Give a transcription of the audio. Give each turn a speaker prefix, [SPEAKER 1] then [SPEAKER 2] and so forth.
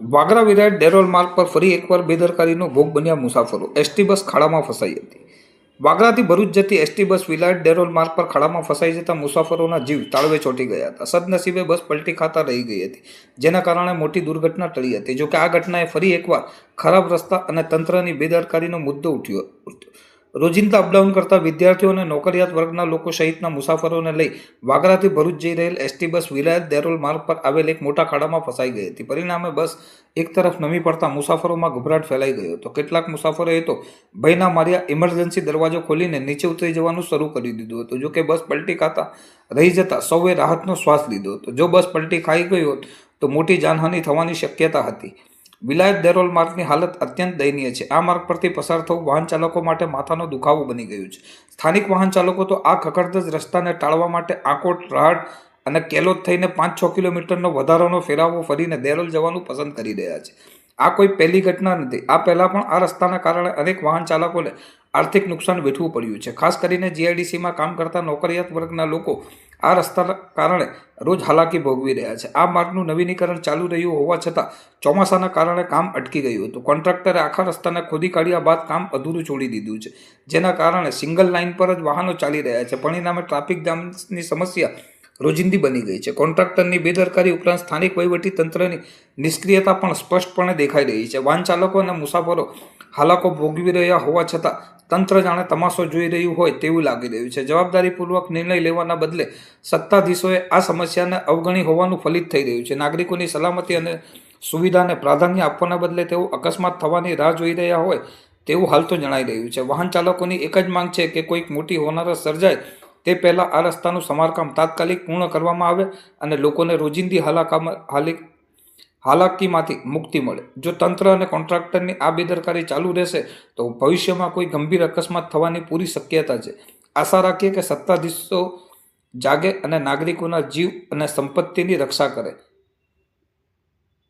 [SPEAKER 1] વાગરા વિરાટ ડેરોલ માર્ગ પર ફરી એકવાર બેદરકારીનો ભોગ બન્યા મુસાફરો. એસટી બસ ખાડામાં ફસાઈ હતી. વાગરાથી ભરૂચ જતી એસટી બસ વિલાયત ડેરોલ માર્ગ પર ખાડામાં ફસાઈ જતા મુસાફરોના જીવ તાળવે ચોંટી ગયા હતા. સદનસીબે બસ પલટી ખાતા રહી ગઈ હતી, જેના કારણે મોટી દુર્ઘટના ટળી હતી. જોકે આ ઘટનાએ ફરી એકવાર ખરાબ રસ્તા અને તંત્રની બેદરકારીનો મુદ્દો ઉઠ્યો રોજિંદા અપડાઉન કરતા વિદ્યાર્થીઓ અને નોકરિયાત વર્ગના લોકો સહિતના મુસાફરોને લઈ વાગરાથી ભરૂચ જઈ રહેલ એસટી બસ વિલાયત દેરોલ માર્ગ પર આવેલ એક મોટા ખાડામાં ફસાઈ ગઈ હતી. પરિણામે બસ એક તરફ નમી પડતા મુસાફરોમાં ગભરાટ ફેલાઈ ગયો હતો. કેટલાક મુસાફરોએ તો ભયના માર્યા ઇમરજન્સી દરવાજો ખોલીને નીચે ઉતરી જવાનું શરૂ કરી દીધું હતું. જો કે બસ પલટી ખાતા રહી જતા સૌએ રાહતનો શ્વાસ લીધો હતો. જો બસ પલટી ખાઈ ગઈ હોત તો મોટી જાનહાનિ થવાની શક્યતા હતી. વિલાયત દેરોલ માર્ગની હાલત અત્યંત દયનીય છે. આ માર્ગ પરથી પસાર થવું વાહન ચાલકો માટે માથાનો દુખાવો બની ગયું છે. સ્થાનિક વાહન ચાલકો તો આ ખખડધજ રસ્તાને ટાળવા માટે આકોટ રાહટ અને કેલોદ થઈને પાંચ છ કિલોમીટરનો વધારાનો ફેરાવો ફરીને દેરોલ જવાનું પસંદ કરી રહ્યા છે. આ કોઈ પહેલી ઘટના નથી. આ પહેલાં પણ આ રસ્તાના કારણે અનેક વાહન ચાલકોને આર્થિક નુકસાન વેઠવું પડ્યું છે. ખાસ કરીને જીઆઈડીસીમાં કામ કરતા નોકરિયાત વર્ગના લોકો આ રસ્તાના કારણે રોજ હાલાકી ભોગવી રહ્યા છે. આ માર્ગનું નવીનીકરણ ચાલુ રહ્યું હોવા છતાં ચોમાસાના કારણે કામ અટકી ગયું હતું. કોન્ટ્રાક્ટરે આખા રસ્તાને ખોદી કાઢ્યા બાદ કામ અધૂરું છોડી દીધું છે. જેના કારણે સિંગલ લાઇન પર જ વાહનો ચાલી રહ્યા છે. પરિણામે ટ્રાફિક જામની સમસ્યા રોજિંદી બની ગઈ છે. કોન્ટ્રાક્ટરની બેદરકારી ઉપરાંત સ્થાનિક વહીવટી તંત્રની નિષ્ક્રિયતા પણ સ્પષ્ટપણે દેખાઈ રહી છે. વાહન ચાલકો અને મુસાફરો હાલાકો ભોગવી રહ્યા હોવા છતાં તંત્ર જાણે તમાશો જોઈ રહ્યું હોય તેવું લાગી રહ્યું છે. જવાબદારીપૂર્વક નિર્ણય લેવાના બદલે સત્તાધીશોએ આ સમસ્યાને અવગણી હોવાનું ફલિત થઈ રહ્યું છે. નાગરિકોની સલામતી અને સુવિધાને પ્રાધાન્ય આપવાના બદલે તેઓ અકસ્માત થવાની રાહ જોઈ રહ્યા હોય તેવું હાલ તો જણાઈ રહ્યું છે. વાહન ચાલકોની એક જ માંગ છે કે કોઈક મોટી હોનારત સર્જાય તે પહેલાં આ રસ્તાનું સમારકામ તાત્કાલિક પૂર્ણ કરવામાં આવે અને લોકોને રોજિંદી હાલાકામાં હાલી હાલાકીમાંથી મુક્તિ મળે. જો તંત્ર અને કોન્ટ્રાક્ટરની આ બેદરકારી ચાલુ રહેશે, તો ભવિષ્યમાં કોઈ ગંભીર અકસ્માત થવાની પૂરી શક્યતા છે. આશા રાખીએ કે સત્તાધીશો જાગે અને નાગરિકોના જીવ અને સંપત્તિની રક્ષા કરે.